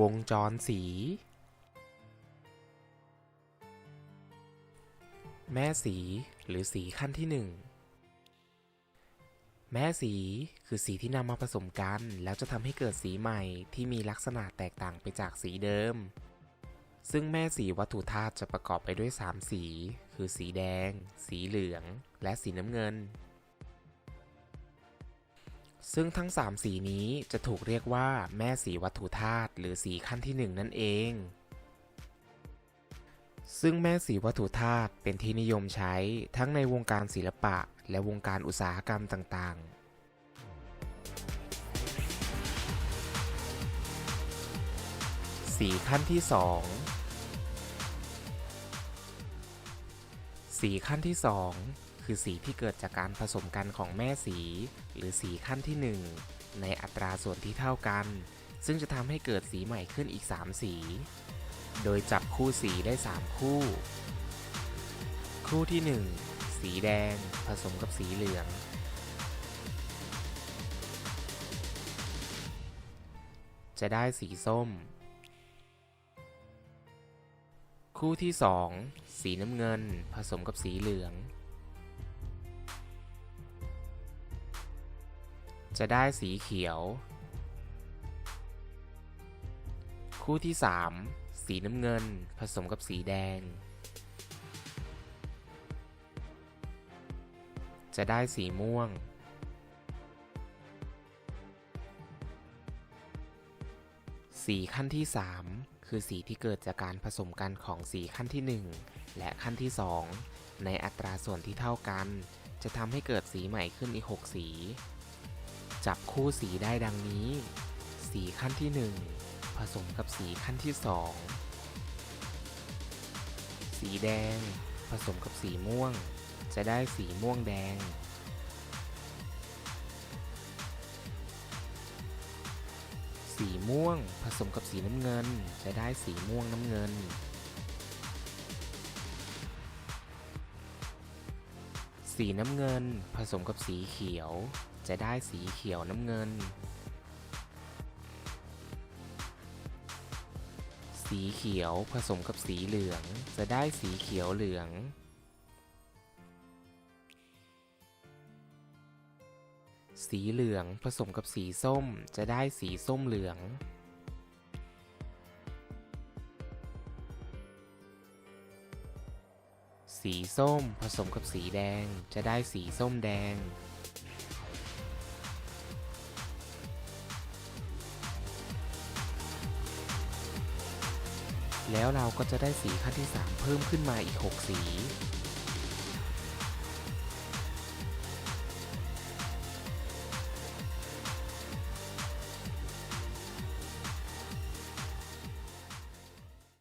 วงจรสี แม่สีหรือสีขั้นที่หนึ่งแม่สีคือสีที่นำมาผสมกัน แล้วจะทำให้เกิดสีใหม่ที่มีลักษณะแตกต่างไปจากสีเดิม ซึ่งแม่สีวัตถุธาตุจะประกอบไปด้วย 3 สี คือสีแดง สีเหลือง และสีน้ำเงิน ซึ่งทั้ง 3 สีนี้จะถูกเรียกว่าแม่สีวัตถุธาตุหรือสีขั้นที่ 1 นั่นเอง ซึ่งแม่สีวัตถุธาตุเป็นที่นิยมใช้ทั้งในวงการศิลปะ และวงการอุตสาหกรรมต่างๆสีขั้นที่ 2 สีขั้นที่ 2 คือสีที่เกิดจากการผสมกันของแม่สี หรือสีขั้นที่ 1 ในอัตราส่วนที่เท่ากัน ซึ่งจะทำให้เกิดสีใหม่ขึ้นอีก 3 สี โดยจับคู่สีได้ 3 คู่ คู่ที่ 1 สีแดงผสมกับสีเหลือง จะได้สีส้ม คู่ที่ 2 สีน้ำเงินผสมกับสีเหลือง จะได้สีเขียว คู่ที่ 3 สีน้ำเงินผสมกับสีแดง จะได้สีม่วง สีขั้นที่ 3 คือสีที่เกิดจากการผสมกันของสีขั้นที่ 1 และขั้นที่ 2 ในอัตราส่วนที่เท่ากัน จะทำให้เกิดสีใหม่ขึ้นอีก 6 สี จับคู่สีได้ดังนี้ สีขั้นที่ 1 ผสมกับสีขั้นที่ 2 สีแดง ผสมกับสีม่วง จะได้สีม่วงแดง สีม่วงผสมกับสีน้ำเงิน จะได้สีม่วงน้ำเงิน สีน้ำเงินผสมกับสีเขียว จะได้สีเขียวน้ำเงิน สีเขียวผสมกับสีเหลือง จะได้สีเขียวเหลือง สีเหลืองผสมกับสีส้ม จะได้สีส้มเหลืองสีส้มผสมกับสีแดงจะได้สีส้มแดง แล้วเราก็จะได้สีขั้นที่ 3 เพิ่มขึ้นมาอีก 6 สี